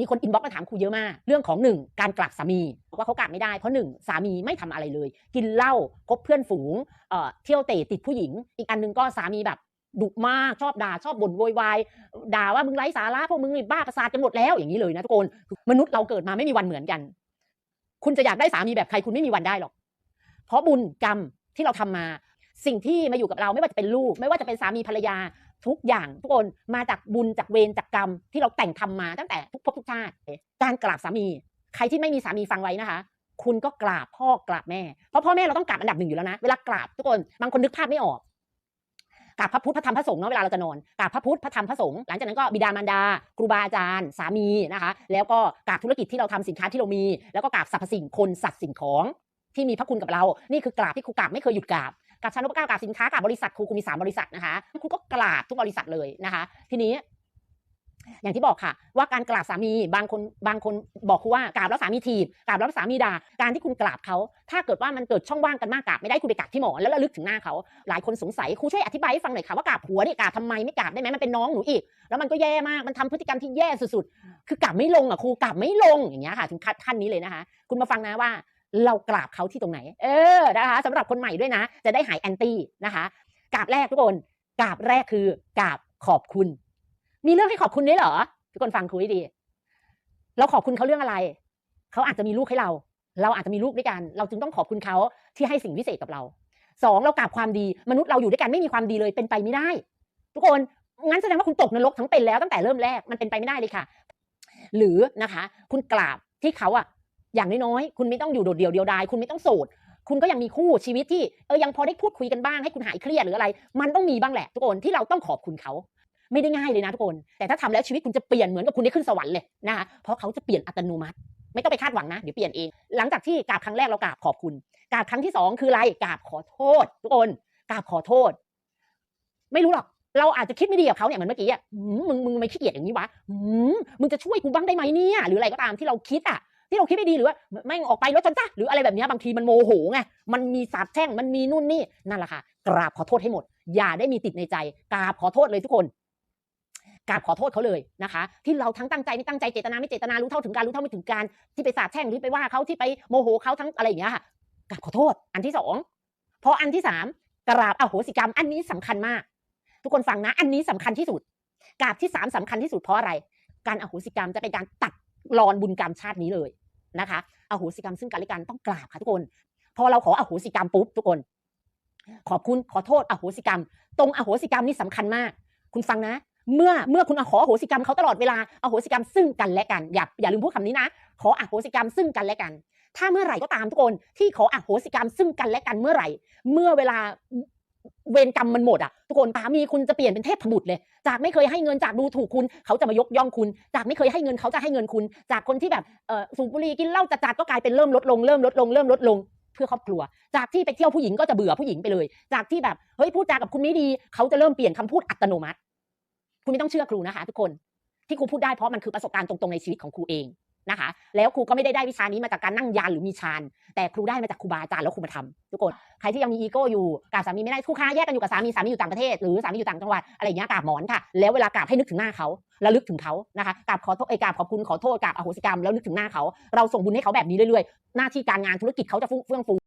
มีคนอินบ็อกซ์มาถามครูเยอะมาก เรื่องของหนึ่งการกราบสามีว่าเขากราบไม่ได้เพราะหนึ่งสามีไม่ทำอะไรเลย กินเหล้าคบเพื่อนฝูงเอ่อเที่ยวเตะติดผู้หญิง อีกอันหนึงก็สามีแบบดุมากชอบด่าชอบบ่นโวยวายด่าว่ามึงไร้สาระพวกมึงบ้าประสาทกันหมดแล้วอย่างนี้เลยนะทุกคนมนุษย์เราเกิดมาไม่มีวันเหมือนกัน คุณจะอยากได้สามีแบบใครคุณไม่มีวันได้หรอก เพราะบุญกรรมที่เราทำมา สิ่งที่มาอยู่กับเราไม่ว่าจะเป็นลูก ไม่ว่าจะเป็นสามีภรรยา ทุกอย่างทุกคนมาจากบุญจากเวรจากกรรม ที่เราแต่งทำมาตั้งแต่ทุกภพทุกชาติการกราบสามี ใครที่ไม่มีสามีฟังไว้นะคะ คุณก็กราบพ่อกราบแม่เพราะพ่อแม่เราต้องกราบอันดับหนึ่งอยู่แล้วนะเวลากราบทุกคนบางคนนึกภาพไม่ออกกราบพระพุทธพระธรรมพระสงฆ์เนาะเวลาเราจะนอนกราบพระพุทธพระธรรมพระสงฆ์หลังจากนั้นก็บิดามารดา ครูบาอาจารย์ สามีนะคะ แล้วก็กราบธุรกิจที่เราทำสินค้าที่เรามี แล้วก็กราบสรรพสิ่งคนสัตว์สิ่งของที่มีพระคุณกับเรา นี่คือกราบที่ครูกราบไม่เคยหยุดกราบ กราบชั้นพระเก้ากราบสินค้ากราบบริษัทครูครูมีสามบริษัทนะคะครูก็กราบทุกบริษัทเลยนะคะ ทีนี้ อย่างที่บอกค่ะ ว่าการกราบสามีบางคนบางคนบอกครูว่ากราบแล้วสามีถีบกราบแล้วสามีด่าการที่คุณกราบเขาถ้าเกิดว่ามันเกิดช่องว่างกันมากกราบไม่ได้คุณไปกราบที่หมอแล้วระลึกถึงหน้าเขาหลายคนสงสัยครูช่วยอธิบายให้ฟังหน่อยค่ะว่ากราบผัวเนี่ยกราบทำไมไม่กราบได้ไหมมันเป็นน้องหนูอีก แล้วมันก็แย่มากมันทำพฤติกรรมที่แย่สุดๆคือกราบไม่ลงอะครูกราบไม่ลงอย่างเงี้ยค่ะ ถึงขั้นนี้เลยนะคะ คุณมาฟังนะว่า เรากราบเขาที่ตรงไหน เออนะคะสำหรับคนใหม่ด้วยนะ จะได้หายแอนตี้นะคะกราบแรกทุกคนกราบแรกคือกราบขอบคุณ มีเรื่องให้ขอบคุณด้วยเหรอ ทุกคนฟังคุยดี เราขอบคุณเขาเรื่องอะไร เขาอาจจะมีลูกให้เรา เราอาจจะมีลูกด้วยกัน เราจึงต้องขอบคุณเขาที่ให้สิ่งพิเศษกับเราสองเรากราบความดีมนุษย์เราอยู่ด้วยกันไม่มีความดีเลยเป็นไปไม่ได้ ทุกคนงั้นแสดงว่าคุณตกนรกทั้งเป็นแล้วตั้งแต่เริ่มแรกมันเป็นไปไม่ได้เลยค่ะ หรือนะคะ คุณกราบที่เขาอะ อย่างน้อยๆคุณไม่ต้องอยู่โดดเดี่ยวเดียวดายคุณไม่ต้องโสดคุณก็ยังมีคู่ชีวิตที่เออยังพอได้พูดคุยกันบ้างให้คุณหายเครียดหรืออะไร มันต้องมีบ้างแหละทุกคนที่เราต้องขอบคุณเขาไม่ได้ง่ายเลยนะทุกคน แต่ถ้าทำแล้วชีวิตคุณจะเปลี่ยนเหมือนกับคุณได้ขึ้นสวรรค์เลยนะคะเพราะเขาจะเปลี่ยนอัตโนมัติ ไม่ต้องไปคาดหวังนะเดี๋ยวเปลี่ยนเอง หลังจากที่กราบครั้งแรกเรากราบขอบคุณกราบครั้งที่สองคืออะไรกราบขอโทษ ทุกคนกราบขอโทษ ไม่รู้หรอกเราอาจจะคิดไม่ดีกับเขาเนี่ยเหมือนเมื่อกี้อะมึงมึงไม่ขี้เกียจอย่างนี้วะมึงจะช่วยกูบ้างได้ไหมเนี่ย หรืออะไรก็ตามที่เราคิดอะ ที่เราคิดไม่ดีหรือว่าไม่ออกไปรถชนจ้ะหรืออะไรแบบนี้บางทีมันโมโหไงมันมีสาบแช่งมันมีนู่นนี่นั่นแหละค่ะ กราบขอโทษให้หมด อย่าได้มีติดในใจ กราบขอโทษเลยทุกคนกราบขอโทษเขาเลยนะคะ ที่เราทั้งตั้งใจไม่ตั้งใจเจตนาไม่เจตนารู้เท่าถึงการรู้เท่าไม่ถึงการที่ไปสาบแช่งหรือไปว่าเขาที่ไปโมโหเขาทั้งอะไรอย่างเงี้ยค่ะกราบขอโทษ อันที่สองพออันที่สามกราบอโหสิกรรม อันนี้สำคัญมาก ทุกคนฟังนะ อันนี้สำคัญที่สุดกราบที่สามสำคัญที่สุดเพราะอะไร การอโหสิกรรมจะเป็นการตัดรอนบุญกรรมชาตินี้เลย นะคะอโหสิกรรมซึ่งกันและกันต้องกราบค่ะทุกคน พอเราขออโหสิกรรมปุ๊บทุกคน ขอบคุณขอโทษอโหสิกรรม ตรงอโหสิกรรมนี่สำคัญมาก คุณฟังนะเมื่อเมื่อคุณขออโหสิกรรมเขาตลอดเวลาอโหสิกรรมซึ่งกันและกันอย่าอย่าลืมพูดคำนี้นะ ขออโหสิกรรมซึ่งกันและกัน ถ้าเมื่อไหร่ก็ตามทุกคนที่ขออโหสิกรรมซึ่งกันและกันเมื่อไหร่ เมื่อเวลา เวรกรรมมันหมดอะทุกคนสามีคุณจะเปลี่ยนเป็นเทพบุตรเลย จากไม่เคยให้เงินจากดูถูกคุณ เขาจะมายกย่องคุณ จากไม่เคยให้เงินเขาจะให้เงินคุณ จากคนที่แบบเออสูบบุหรี่กินเหล้าจัดๆก็กลายเป็นเริ่มลดลงเริ่มลดลงเริ่มลดลงเพื่อครอบครัว จากที่ไปเที่ยวผู้หญิงก็จะเบื่อผู้หญิงไปเลย จากที่แบบเฮ้ยพูดจากับคุณไม่ดี เขาจะเริ่มเปลี่ยนคำพูดอัตโนมัติ คุณไม่ต้องเชื่อครูนะคะ ทุกคนที่ครูพูดได้เพราะมันคือประสบการณ์ตรงๆในชีวิตของครูเอง นะคะ แล้วครูก็ไม่ได้ได้วิชานี้มาจากการนั่งยานหรือมีฌานแต่ครูได้มาจากครูบาอาจารย์แล้วครูมาทำทุกคนใครที่ยังมีอีโก้อยู่กราบสามีไม่ได้คู่ค้าแยกกันอยู่กับสามีสามีอยู่ต่างประเทศหรือสามีอยู่ต่างจังหวัดอะไรอย่างเงี้ยกราบหมอนค่ะ แล้วเวลากราบให้นึกถึงหน้าเขาระลึกถึงเขานะคะกราบขอโทษเอยกราบขอบคุณขอโทษกราบอโหสิกรรมแล้วนึกถึงหน้าเขา เราส่งบุญให้เขาแบบนี้เรื่อยๆหน้าที่การงานธุรกิจเขาจะเฟื่องฟู